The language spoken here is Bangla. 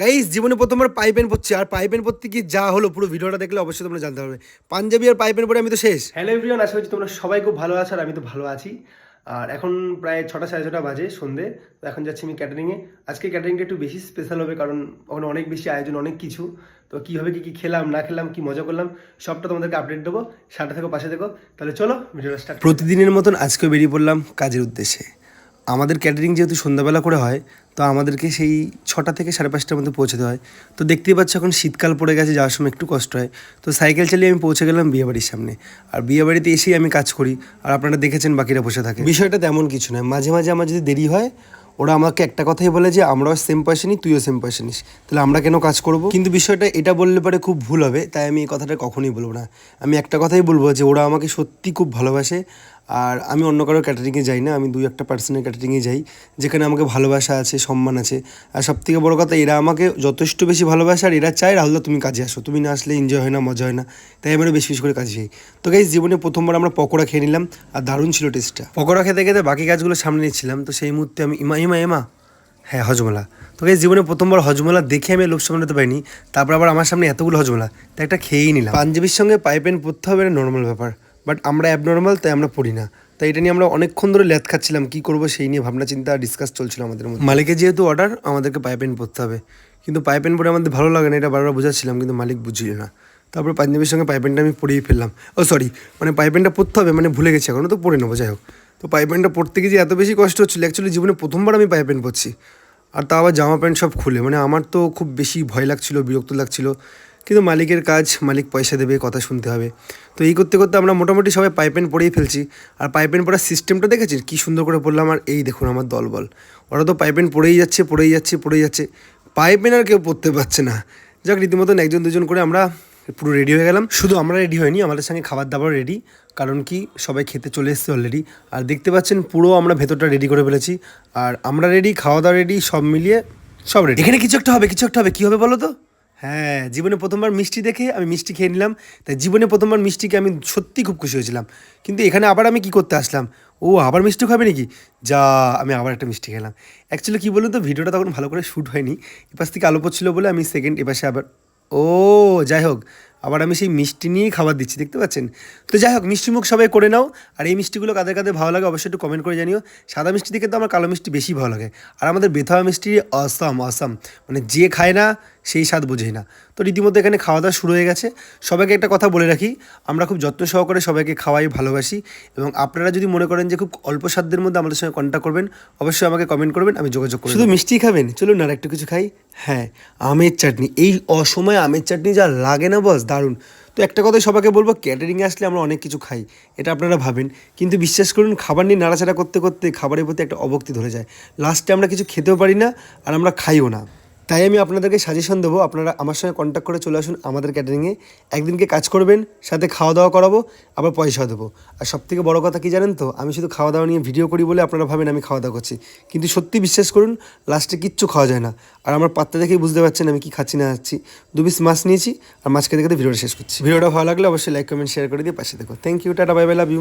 গাইস জীবনে প্রথমবার পাইপেন পড়ছে আর পাইপেন পড়তে কি যা হলো পুরো ভিডিওটা দেখলে অবশ্যই তোমরা জানতে পারবে। পাঞ্জাবি আর পাইপেন পরে আমি তো শেষ। হ্যালো এভরিওয়ান আশা করছি তোমরা সবাই খুব ভালো আছো আর আমি তো ভালো আছি। আর এখন প্রায় ছটা সাড়ে ছটা বাজে সন্ধে তো এখন যাচ্ছি আমি ক্যাটারিংয়ে আজকে ক্যাটারিংটা একটু বেশি স্পেশাল হবে কারণ ওখানে অনেক বেশি আয়োজন অনেক কিছু। তো কীভাবে কী কী খেলাম না খেলাম কি মজা করলাম সবটা তোমাদেরকে আপডেট দেবো। সাথে থেকো পাশে থেকো। তাহলে চলো ভিডিওটা স্টার্ট প্রতিদিনের মতন আজকেও বেরিয়ে পড়লাম কাজের উদ্দেশ্যে। আমাদের ক্যাটারিং যেহেতু সন্ধ্যাবেলা করে হয়, তো আমাদেরকে সেই ছটা থেকে সাড়ে পাঁচটার মধ্যে পৌঁছাতে হয়। তো দেখতেই পাচ্ছ এখন শীতকাল পড়ে গেছে, যাওয়ার সময় একটু কষ্ট হয়। তো সাইকেল চালিয়ে আমি পৌঁছে গেলাম বিয়েবাড়ির সামনে। আর বিয়েবাড়িতে এসেই আমি কাজ করি, আর আপনারা দেখেছেন বাকিরা বসে থাকে। বিষয়টা তেমন কিছু নয়। মাঝে মাঝে আমার যদি দেরি হয়, ওরা আমাকে একটা কথাই বলে যে, আমরাও সেম পয়সা নিই, তুইও সেম পয়সা নিস। তাহলে আমরা কেন কাজ করব? কিন্তু বিষয়টা এটা বললে পরে খুব ভুল হবে, তাই আমি এই কথাটা কখনোই বলব না। আমি একটা কথাই বলব যে, ওরা আমাকে সত্যি খুব ভালোবাসে আর আমি অন্য কারোর ক্যাটারিংয়ে যাই না, আমি দুই একটা পার্সনের ক্যাটারিংয়ে যাই, যেখানে আমাকে ভালোবাসা আছে, সম্মান আছে। আর সব থেকে বড়ো কথা, এরা আমাকে যথেষ্ট বেশি ভালোবাসে আর এরা চায় রাহুলদা তুমি কাজে আসো। তুমি না আসলে এনজয় হয় না, মজা হয় না। তাই আমরা বেশি বেশি করে কাজে যাই। তো গাইজ জীবনে প্রথমবার আমরা পকোড়া খেয়ে নিলাম আর দারুণ ছিল টেস্টটা পকোড়া খেতে খেতে বাকি কাজগুলো সামনে নিচ্ছিলাম, তো সেই মুহূর্তে আমি, ইমা ইমা এমা হ্যাঁ হজমলা। তো গাইজ জীবনে প্রথমবার হজমলা দেখে আমি লোভ সামলাতে পারিনি, তারপর আবার আমার সামনে এতগুলো হজমলা, তাই একটা খেয়েই নিলাম। পাঞ্জাবির সঙ্গে পাইপেন পরতে হবে নর্মাল ব্যাপার। বাট আমরা অ্যাবনর্মাল তাই আমরা পড়ি না। তাই এটা নিয়ে আমরা অনেকক্ষণ ধরে ল্যাদ খাচ্ছিলাম, কি করব সেই নিয়ে ভাবনা, চিন্তা ডিসকাস চলছিল আমাদের মধ্যে। মালিকের যেহেতু অর্ডার আমাদেরকে পাইপেন পরতে হবে। কিন্তু পাইপেন পরে আমাদের ভালো লাগে না, এটা বারবার বোঝাচ্ছিলাম, কিন্তু মালিক বুঝিল না। তারপর পাঞ্জাবির সঙ্গে পাইপেনটা আমি পরেই ফেললাম। ও সরি মানে পাইপেনটা পরতে হবে মানে ভুলে গেছি এখনও তো পরে নেব, যাই হোক। তো পাইপেনটা পরতে গিয়ে এত বেশি কষ্ট হচ্ছিল অ্যাকচুয়ালি জীবনে প্রথমবার আমি পাইপেন পরছি আর তা আবার জামা প্যান্ট সব খুলে মানে আমার তো খুব বেশি ভয় লাগছিল, বিরক্ত লাগছিল। কিন্তু মালিকের কাজ, মালিক পয়সা দেবে, কথা শুনতে হবে। তো এই করতে করতে আমরা মোটামুটি সবাই পাইপেন পরেই ফেলছি। আর পাইপেন পরার সিস্টেমটা দেখেছেন কী সুন্দর করে পড়লাম আর এই দেখুন আমার দলবল। ওরা তো পাইপেন পড়েই যাচ্ছে পড়েই যাচ্ছে পড়েই যাচ্ছে। পাইপেন আর কেউ পড়তে পারছে না। যাক, রীতিমতন একজন দুজন করে আমরা পুরো রেডি হয়ে গেলাম। শুধু আমরা রেডি হয়নি, আমাদের সঙ্গে খাবার দাবার রেডি কারণ কি, সবাই খেতে চলে এসছে অলরেডি আর দেখতে পাচ্ছেন, পুরো আমরা ভেতরটা রেডি করে ফেলেছি। আর আমরা রেডি খাওয়া দাওয়া রেডি সব মিলিয়ে সব রেডি এখানে কিছু একটা হবে, কিছু একটা হবে। কী হবে বলো তো? হ্যাঁ জীবনে প্রথমবার মিষ্টি দেখে আমি মিষ্টি খেয়ে নিলাম। তাই জীবনে প্রথমবার মিষ্টিকে আমি সত্যি খুব খুশি হয়েছিলাম। কিন্তু এখানে আবার আমি কি করতে আসলাম? ও, আবার মিষ্টি খাবে নাকি? যা, আমি আবার একটা মিষ্টি খেলাম। অ্যাকচুয়ালি কী বলুন তো, ভিডিওটা তখন ভালো করে শ্যুট হয়নি। এপাশ থেকে আলো পড়ছিল বলে আমি সেকেন্ড এপাশে আবার, ও, যাই হোক। আবার আমি সেই মিষ্টি নিয়েই খাবার দিচ্ছি দেখতে পাচ্ছেন? তো যাই হোক মিষ্টি মুখ সবাই করে নাও আর এই মিষ্টিগুলো কাদের কাদের ভালো লাগে অবশ্যই একটু কমেন্ট করে জানিও। সাদা মিষ্টি থেকে তো আমার কালো মিষ্টি বেশি ভালো লাগে। আর আমাদের বেথাওয়া মিষ্টি অসম অসম মানে যে খায় না সেই স্বাদ বোঝেই না। তো রীতিমতো এখানে খাওয়া দাওয়া শুরু হয়ে গেছে। সবাইকে একটা কথা বলে রাখি আমরা খুব যত্ন সহকারে সবাইকে খাওয়াই ভালোবাসি। এবং আপনারা যদি মনে করেন যে খুব অল্প সাধ্যের মধ্যে আমাদের সঙ্গে কন্ট্যাক্ট করবেন অবশ্যই আমাকে কমেন্ট করবেন আমি যোগাযোগ করব শুধু মিষ্টি খাবেন? চলুন না আর একটু কিছু খাই। হ্যাঁ আমের চাটনি। এই অসময়ে আমের চাটনি যা লাগে না বস দারুণ। তো একটা কথাই সবাইকে বলব ক্যাটারিংয়ে আসলে আমরা অনেক কিছু খাই, এটা আপনারা ভাবেন। কিন্তু বিশ্বাস করুন, খাবার নিয়ে নাড়াচাড়া করতে করতে খাবারের প্রতি একটা অবক্তি ধরে যায়। লাস্টে আমরা কিছু খেতেও পারি না, আর আমরা খাইও না। তাই আমি আপনাদেরকে সাজেশন দেবো, আপনারা আমার সঙ্গে কন্ট্যাক্ট করে চলে আসুন আমাদের ক্যাটারিংয়ে একদিনকে কাজ করবেন, সাথে খাওয়া দাওয়া করাবো, আবার পয়সা দেবো। আর সব থেকে বড়ো কথা কী জানেন তো? আমি শুধু খাওয়া দাওয়া নিয়ে ভিডিও করি বলে আপনারা ভাবেন আমি খাওয়া দাওয়া করছি। কিন্তু সত্যি বিশ্বাস করুন লাস্টে কিচ্ছু খাওয়া যায় না। আর আমার পাত্তা দেখেই বুঝতে পারছেন আমি কি খাচ্ছি না খাচ্ছি। দু পিস মাছ নিয়েছি, আর মাছ খেতে খেতে ভিডিওটা শেষ করছি। ভিডিওটা ভালো লাগলে অবশ্যই লাইক কমেন্ট শেয়ার করে দিয়ে পাশে দেখো thank you tata bye bye love you